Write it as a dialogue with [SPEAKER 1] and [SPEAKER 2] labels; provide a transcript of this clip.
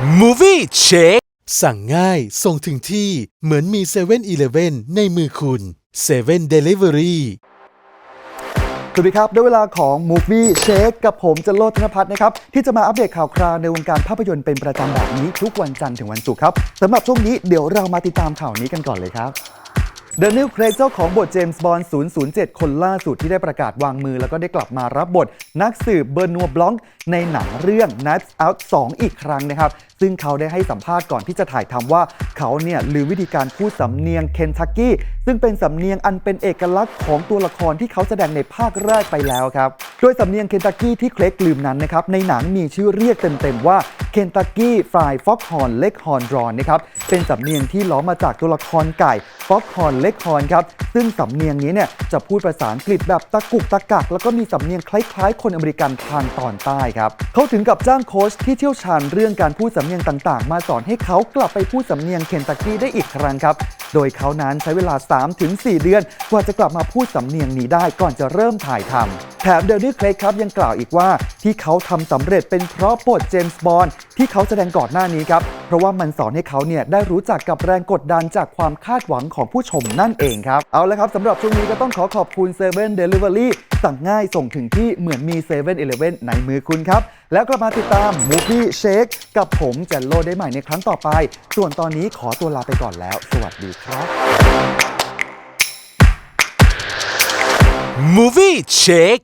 [SPEAKER 1] Movie Check สั่งง่าย ส่งถึงที่เหมือนมี7 e เ e ่ e อในมือคุณ7 Delivery
[SPEAKER 2] สวัสดีครับด้วยเวลาของ Movie Shake กับผมจันโลธนพัฒน์นะครับ ที่จะมาอัปเดตข่าวคราวในวงการภาพยนตร์เป็นประจำแบบนี้ทุกวันจันทร์ถึงวันศุกร์ครับสำหรับช่วงนี้เดี๋ยวเรามาติดตามข่าวนี้กันก่อนเลยครับ เดนิลเครกเจ้าของบทเจมส์บอนด์007 คนล่าสุดที่ได้ประกาศวางมือ แล้วก็ได้กลับมารับบทนักสืบเบอร์นัวบล็องในหนังเรื่อง Knives Out 2 อีกครั้งนะครับ ซึ่งเขาได้ให้สัมภาษณ์ก่อนที่จะถ่ายทำว่า เขาเนี่ยลืมวิธีการพูดสำเนียงเคนทักกี้ซึ่งเป็นสำเนียงอันเป็นเอกลักษณ์ของตัวละครที่เขาแสดงในภาคแรกไปแล้วครับ โดยสำเนียงเคนทักกี้ที่เคลกลืมนั้นนะครับในหนังมีชื่อเรียกเต็มๆว่าเคนทักกี้ฟรายฟ็อกฮอนเล็กฮอนดรอนนะครับเป็นสำเนียงที่ล้อมาจากตัวละครไก่ฟ็อกฮอนเล็กฮอนครับซึ่งสำเนียงนี้เนี่ยจะพูดภาษาอังกฤษแบบตะกุกตะกัก แล้วก็มีสำเนียงคล้ายๆ คนอเมริกันทางตอนใต้ครับเขาถึงกับจ้างโค้ชที่เชี่ยวชาญเรื่องการพูดสำเนียงต่างๆ มาสอนให้เขากลับไปพูดสำเนียงเคนตักกี้ได้อีกครั้งครับ โดยเขานั้นใช้เวลา 3-4 เดือน กว่าจะกลับมาพูดสำเนียงนี้ได้ก่อนจะเริ่มถ่ายทำแถมเดลนี่เคลกครับยังกล่าวอีกว่าที่เขาทำสำเร็จเป็นเพราะบทเจมส์บอนด์ที่เขาแสดงก่อนหน้านี้ครับ เพราะว่ามันสอนให้เขาเนี่ยได้รู้จักกับแรงกดดันจากความคาดหวังของผู้ชมนั่นเองครับ เอาละครับสำหรับช่วงนี้ก็ต้องขอขอบคุณ7 Delivery สั่งง่ายส่งถึงที่เหมือนมี7 e เ e ่ e อในมือคุณครับ แล้วกลับมาติดตาม Movie Shake กับผมแจนโลได้ใหม่ในครั้งต่อไป ส่วนตอนนี้ขอตัวลาไปก่อนแล้ว สวัสดีครับ
[SPEAKER 1] Movie Check